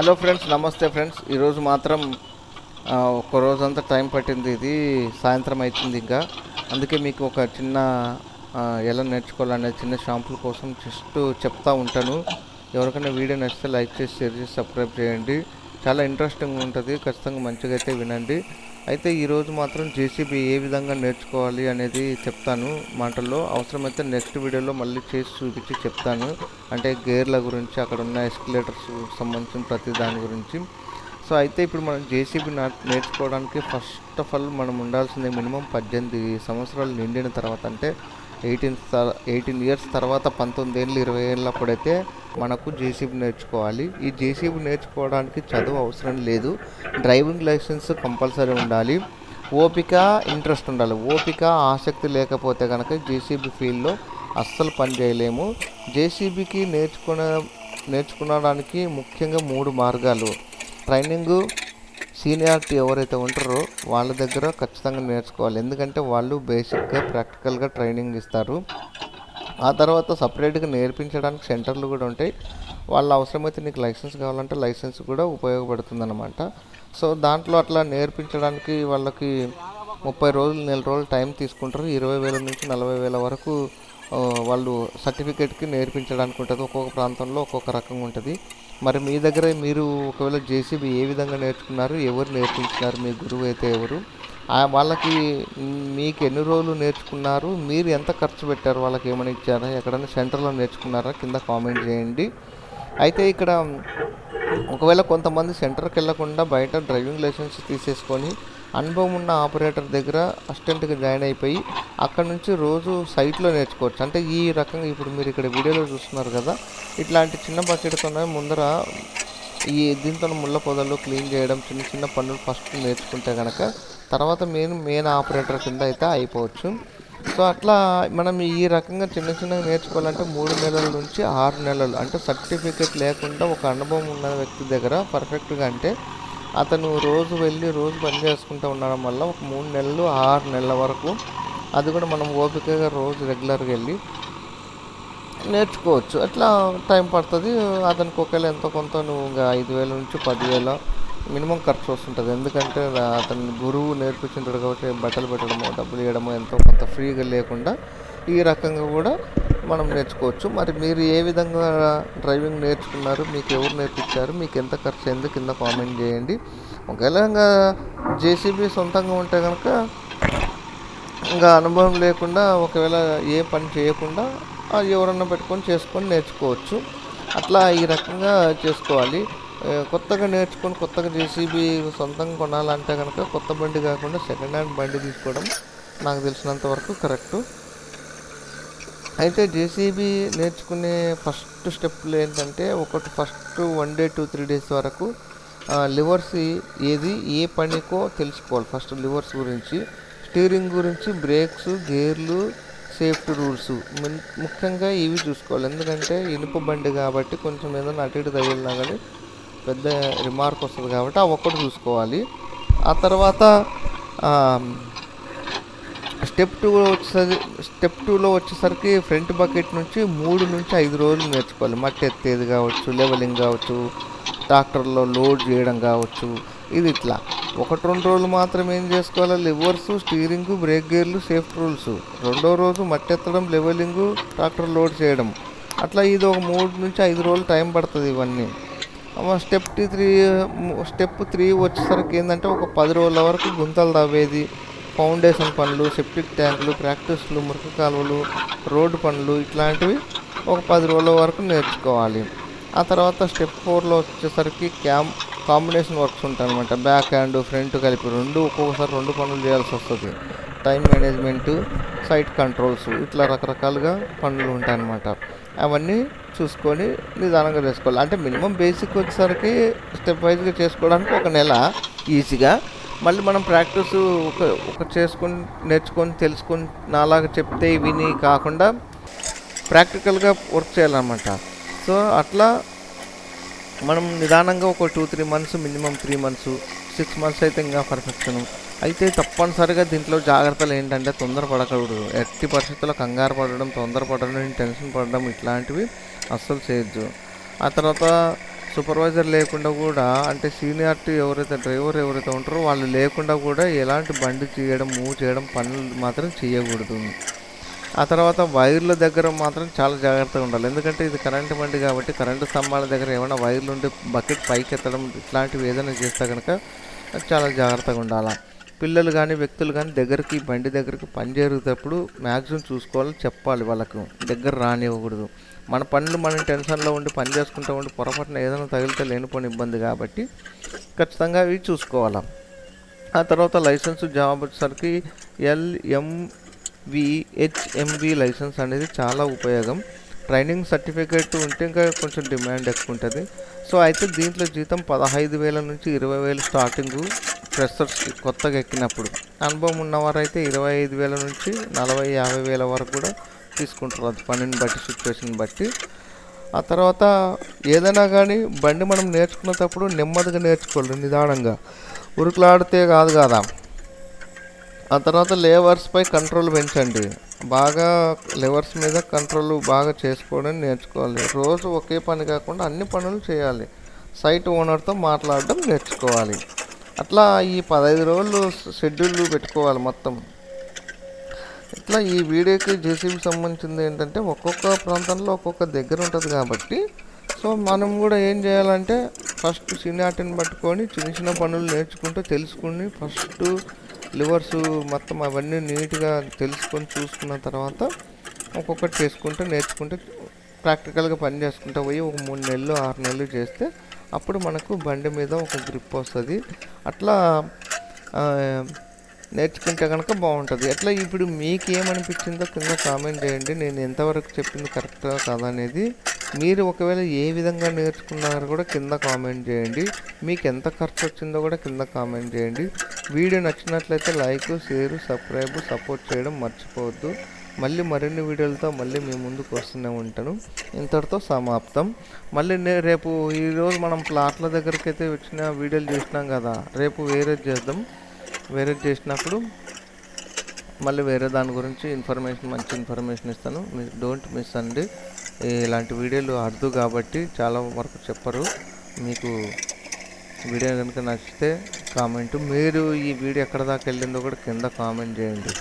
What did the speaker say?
Hello friends నమస్తే friends. ఈరోజు మాత్రం ఒక రోజంతా టైం పట్టింది. ఇది సాయంత్రం అవుతుంది ఇంకా. అందుకే మీకు ఒక చిన్న ఎలా నేర్చుకోవాలనే చిన్న షాంపుల కోసం జస్ట్ చెప్తా ఉంటాను. ఎవరికైనా వీడియో నచ్చితే లైక్ చేసి షేర్ చేసి సబ్స్క్రైబ్ చేయండి. చాలా ఇంట్రెస్టింగ్ ఉంటుంది. ఖచ్చితంగా మంచిగా అయితే వినండి. అయితే ఈరోజు మాత్రం జేసీబీ ఏ విధంగా నేర్చుకోవాలి అనేది చెప్తాను. మాటల్లో అవసరమైతే నెక్స్ట్ వీడియోలో మళ్ళీ చేసి చూపించి చెప్తాను. అంటే గేర్ల గురించి అక్కడ ఉన్న ఎస్కలేటర్స్ సంబంధించిన ప్రతి దాని గురించి. సో అయితే ఇప్పుడు మనం జేసీబీ నేర్చుకోవడానికి ఫస్ట్ ఆఫ్ ఆల్ మనం ఉండాల్సింది మినిమం పద్దెనిమిది సంవత్సరాలు నిండిన తర్వాత అంటే ఎయిటీన్ ఎయిటీన్ ఇయర్స్ తర్వాత పంతొమ్మిది ఏళ్ళు ఇరవై ఏళ్ళప్పుడైతే మనకు జేసీబీ నేర్చుకోవాలి. ఈ జేసీబీ నేర్చుకోవడానికి చదువు అవసరం లేదు. డ్రైవింగ్ లైసెన్స్ కంపల్సరీ ఉండాలి. ఓపిక ఇంట్రెస్ట్ ఉండాలి. ఓపిక ఆసక్తి లేకపోతే కనుక జేసీబీ ఫీల్డ్లో అస్సలు పని చేయలేము. జేసీబీకి నేర్చుకునే నేర్చుకునడానికి ముఖ్యంగా మూడు మార్గాలు. ట్రైనింగు సీనియారిటీ ఎవరైతే ఉంటారో వాళ్ళ దగ్గర ఖచ్చితంగా నేర్చుకోవాలి. ఎందుకంటే వాళ్ళు బేసిక్గా ప్రాక్టికల్గా ట్రైనింగ్ ఇస్తారు. ఆ తర్వాత సపరేట్గా నేర్పించడానికి సెంటర్లు కూడా ఉంటాయి. వాళ్ళ అవసరమైతే నీకు లైసెన్స్ కావాలంటే లైసెన్స్ కూడా ఉపయోగపడుతుంది అనమాట సో దాంట్లో అట్లా నేర్పించడానికి వాళ్ళకి ముప్పై రోజులు నెల రోజులు టైం తీసుకుంటారు. ఇరవై వేల నుంచి నలభై వేల వరకు వాళ్ళు సర్టిఫికేట్కి నేర్పించడానికి ఉంటుంది. ఒక్కొక్క ప్రాంతంలో ఒక్కొక్క రకంగా ఉంటుంది. మరి మీ దగ్గర మీరు ఒకవేళ జేసీబీ ఏ విధంగా నేర్చుకున్నారు ఎవరు నేర్పించినారు మీ గురువు అయితే ఎవరు? వాళ్ళకి మీకు ఎన్ని రోజులు నేర్చుకున్నారు మీరు ఎంత ఖర్చు పెట్టారు వాళ్ళకి ఏమైనా ఇచ్చారా ఎక్కడైనా సెంటర్లో నేర్చుకున్నారా కింద కామెంట్ చేయండి. అయితే ఇక్కడ ఒకవేళ కొంతమంది సెంటర్కి వెళ్ళకుండా బయట డ్రైవింగ్ లైసెన్స్ తీసేసుకొని అనుభవం ఉన్న ఆపరేటర్ దగ్గర అసిస్టెంట్గా జాయిన్ అయిపోయి అక్కడ నుంచి రోజు సైట్లో నేర్చుకోవచ్చు. అంటే ఈ రకంగా ఇప్పుడు మీరు ఇక్కడ వీడియోలో చూస్తున్నారు కదా ఇట్లాంటి చిన్న బకెట్తోనే ముందర ఈ దీంతో ముళ్ళ పొదలు క్లీన్ చేయడం చిన్న చిన్న పనులు ఫస్ట్ నేర్చుకుంటే కనుక తర్వాత మెయిన్ మెయిన్ ఆపరేటర్ కింద అయితే అయిపోవచ్చు. సో అట్లా మనం ఈ రకంగా చిన్న చిన్నగా నేర్చుకోవాలంటే మూడు నెలల నుంచి ఆరు నెలలు. అంటే సర్టిఫికేట్ లేకుండా ఒక అనుభవం ఉన్న వ్యక్తి దగ్గర పర్ఫెక్ట్గా అంటే అతను రోజు వెళ్ళి రోజు పని చేసుకుంటూ ఉండడం వల్ల ఒక మూడు నెలలు ఆరు నెలల వరకు అది కూడా మనం ఓపికగా రోజు రెగ్యులర్గా వెళ్ళి నేర్చుకోవచ్చు. అట్లా టైం పడుతుంది. అతనికి ఒకవేళ ఎంతో కొంత నువ్వు ఇంకా ఐదు వేల నుంచి పదివేల మినిమం ఖర్చు వస్తుంటుంది. ఎందుకంటే అతను గురువు నేర్పించుంటాడు కాబట్టి బట్టలు పెట్టడము డబ్బులు ఇవ్వడము ఎంతో కొంత ఫ్రీగా లేకుండా ఈ రకంగా కూడా మనం నేర్చుకోవచ్చు. మరి మీరు ఏ విధంగా డ్రైవింగ్ నేర్చుకున్నారు? మీకు ఎవరు నేర్పించారు? మీకు ఎంత ఖర్చు అయింది కింద కామెంట్ చేయండి. ఒకవేళ ఇంకా జేసీబీ సొంతంగా ఉంటే కనుక ఇంకా అనుభవం లేకుండా ఒకవేళ ఏ పని చేయకుండా ఎవరన్నా పెట్టుకొని చేసుకొని నేర్చుకోవచ్చు. అట్లా ఈ రకంగా చేసుకోవాలి. కొత్తగా నేర్చుకొని కొత్తగా జేసీబీ సొంతంగా కొనాలంటే కనుక కొత్త బండి కాకుండా సెకండ్ హ్యాండ్ బండి తీసుకోవడం నాకు తెలిసినంత వరకు కరెక్టు. అయితే జేసీబీ నేర్చుకునే ఫస్ట్ స్టెప్లు ఏంటంటే ఒకటి first one day two three days వరకు లివర్స్ ఏది ఏ పనికో తెలుసుకోవాలి ఫస్ట్ లివర్స్ గురించి స్టీరింగ్ గురించి బ్రేక్స్ గేర్లు సేఫ్టీ రూల్స్ ముఖ్యంగా ఇవి చూసుకోవాలి. ఎందుకంటే ఇనుప బండి కాబట్టి కొంచెం ఏదైనా అటు ఇటు తగిలినా కానీ పెద్ద రిమార్క్ వస్తుంది కాబట్టి ఆ ఒక్కటి చూసుకోవాలి. ఆ తర్వాత స్టెప్ టూ వచ్చేసరికి స్టెప్ టూలో వచ్చేసరికి ఫ్రంట్ బకెట్ నుంచి మూడు నుంచి ఐదు రోజులు నేర్చుకోవాలి. మట్టి ఎత్తేది కావచ్చు లెవెలింగ్ కావచ్చు ట్రాక్టర్లో లోడ్ చేయడం కావచ్చు ఇది ఇట్లా. ఒకటి రెండు రోజులు మాత్రం ఏం చేసుకోవాలి? లివర్స్ స్టీరింగ్ బ్రేక్ గేర్లు సేఫ్టీ రూల్స్. రెండో రోజు మట్టి ఎత్తడం లెవెలింగ్ ట్రాక్టర్ లోడ్ చేయడం. అట్లా ఇది ఒక మూడు నుంచి ఐదు రోజులు టైం పడుతుంది ఇవన్నీ. స్టెప్ త్రీ స్టెప్ త్రీ వచ్చేసరికి ఏంటంటే ఒక పది రోజుల వరకు గుంతలు తవ్వేది. ఫౌండేషన్ పనులు సెప్టిక్ ట్యాంకులు ప్రాక్టీస్లు మురికి కాలువలు రోడ్డు పనులు ఇట్లాంటివి ఒక పది రోజుల వరకు నేర్చుకోవాలి. ఆ తర్వాత స్టెప్ ఫోర్లో వచ్చేసరికి క్యామ్ కాంబినేషన్ వర్క్స్ ఉంటాయి అనమాట బ్యాక్ హ్యాండ్ ఫ్రంట్ కలిపి రెండు ఒక్కొక్కసారి రెండు పనులు చేయాల్సి వస్తుంది. టైం మేనేజ్మెంట్ సైట్ కంట్రోల్స్ ఇట్లా రకరకాలుగా పనులు ఉంటాయన్నమాట. అవన్నీ చూసుకొని నిదానంగా చేసుకోవాలి. అంటే మినిమం బేసిక్ వచ్చేసరికి స్టెప్ వైజ్గా చేసుకోవడానికి ఒక నెల ఈజీగా మళ్ళీ మనం ప్రాక్టీస్ ఒక ఒక చేసుకుని నేర్చుకొని తెలుసుకొని నాలాగా చెప్తే విని కాకుండా ప్రాక్టికల్గా వర్క్ చేయాలన్నమాట. సో అట్లా మనం నిదానంగా ఒక two three months minimum three months six months అయితే ఇంకా పర్ఫెక్షన్. అయితే తప్పనిసరిగా దీంట్లో జాగ్రత్తలు ఏంటంటే తొందరపడకూడదు ఎట్టి పరిస్థితుల్లో కంగారు పడడం తొందరపడడం టెన్షన్ పడడం ఇట్లాంటివి అస్సలు చేయొద్దు. ఆ తర్వాత సూపర్వైజర్ లేకుండా కూడా అంటే సీనియారిటీ ఎవరైతే డ్రైవర్ ఎవరైతే ఉంటారో వాళ్ళు లేకుండా కూడా ఎలాంటి బండి చేయడం మూవ్ చేయడం పనులు మాత్రం చేయకూడదు. ఆ తర్వాత వైర్ల దగ్గర మాత్రం చాలా జాగ్రత్తగా ఉండాలి. ఎందుకంటే ఇది కరెంటు బండి కాబట్టి కరెంటు స్తంభాల దగ్గర ఏమైనా వైర్లు ఉంటే బకెట్ పైకి ఎత్తడం ఇట్లాంటివి ఏదైనా చేస్తే కనుక చాలా జాగ్రత్తగా ఉండాలి. పిల్లలు కానీ వ్యక్తులు కానీ దగ్గరికి బండి దగ్గరికి పని జరిగేటప్పుడు మ్యాక్సిమం చూసుకోవాలి చెప్పాలి వాళ్ళకు. దగ్గర రానివ్వకూడదు. మన పనులు మనం టెన్షన్లో ఉండి పని చేసుకుంటూ ఉండి పొరపాటున ఏదైనా తగిలితే లేనిపోని ఇబ్బంది కాబట్టి ఖచ్చితంగా ఇవి చూసుకోవాలి. ఆ తర్వాత లైసెన్స్ జాబ్ వచ్చేసరికి ఎల్ఎంవిహెచ్ఎంవి లైసెన్స్ అనేది చాలా ఉపయోగం. ట్రైనింగ్ సర్టిఫికేట్ ఉంటే ఇంకా కొంచెం డిమాండ్ ఎక్కువ ఉంటుంది సో అయితే దీంట్లో జీతం పదహైదు వేల నుంచి ఇరవై వేలు స్టార్టింగ్. ఫ్రెషర్స్కి కొత్తగా ఎక్కినప్పుడు. అనుభవం ఉన్నవారైతే ఇరవై ఐదు వేల నుంచి నలభై యాభై వేల వరకు కూడా తీసుకుంటారు. అది పనిని బట్టి సిచ్యువేషన్ బట్టి. ఆ తర్వాత ఏదైనా కానీ బండి మనం నేర్చుకునేటప్పుడు నెమ్మదిగా నేర్చుకోవాలి నిదానంగా. ఉరుకులాడితే కాదు కదా. ఆ తర్వాత లేవర్స్పై కంట్రోల్ పెంచండి. బాగా లెవర్స్ మీద కంట్రోల్ బాగా చేసుకోవడం నేర్చుకోవాలి. రోజు ఒకే పని కాకుండా అన్ని పనులు చేయాలి. సైట్ ఓనర్తో మాట్లాడడం నేర్చుకోవాలి. అట్లా ఈ పదహైదు రోజులు షెడ్యూల్ పెట్టుకోవాలి మొత్తం. ఇట్లా ఈ వీడియోకి జేసీబీ సంబంధించింది ఏంటంటే ఒక్కొక్క ప్రాంతంలో ఒక్కొక్క దగ్గర ఉంటుంది కాబట్టి సో మనం కూడా ఏం చేయాలంటే ఫస్ట్ సీనియార్టీని పట్టుకొని చిన్న చిన్న పనులు నేర్చుకుంటూ తెలుసుకుని ఫస్ట్ లివర్స్ మొత్తం అవన్నీ నీట్గా తెలుసుకొని చూసుకున్న తర్వాత ఒక్కొక్కటి చేసుకుంటూ నేర్చుకుంటే ప్రాక్టికల్గా పని చేసుకుంటూ పోయి ఒక మూడు నెలలు ఆరు నెలలు చేస్తే అప్పుడు మనకు బండి మీద ఒక గ్రిప్ వస్తుంది. అట్లా నేర్చుకుంటే కనుక బాగుంటుంది. అట్లా ఇప్పుడు మీకు ఏమనిపించిందో కింద కామెంట్ చేయండి. నేను ఎంతవరకు చెప్పింది కరెక్టా కాదా అనేది మీరు ఒకవేళ ఏ విధంగా నేర్చుకున్నారో కూడా కింద కామెంట్ చేయండి. మీకు ఎంత ఖర్చు వచ్చిందో కూడా కింద కామెంట్ చేయండి. వీడియో నచ్చినట్లయితే లైక్ షేర్ సబ్స్క్రైబ్ సపోర్ట్ చేయడం మర్చిపోవద్దు. మళ్ళీ మరిన్ని వీడియోలతో మళ్ళీ మీ ముందుకు వస్తూనే ఉంటాను. ఇంతటితో సమాప్తం. మళ్ళీ రేపు ఈరోజు మనం ప్లాట్ల దగ్గరికి అయితే వచ్చిన వీడియోలు చేసినాం కదా రేపు వేరే చేద్దాం. వేరే చేసినప్పుడు మళ్ళీ వేరే దాని గురించి ఇన్ఫర్మేషన్ మంచి ఇన్ఫర్మేషన్ ఇస్తాను. మీరు డోంట్ మిస్ అండి. ఇలాంటి వీడియోలు అర్థు కాబట్టి చాలా వరకు చెప్పరు. మీకు వీడియో కనుక నచ్చితే కామెంట్. మీరు ఈ వీడియో ఎక్కడ దాకా వెళ్ళిందో కూడా కింద కామెంట్ చేయండి.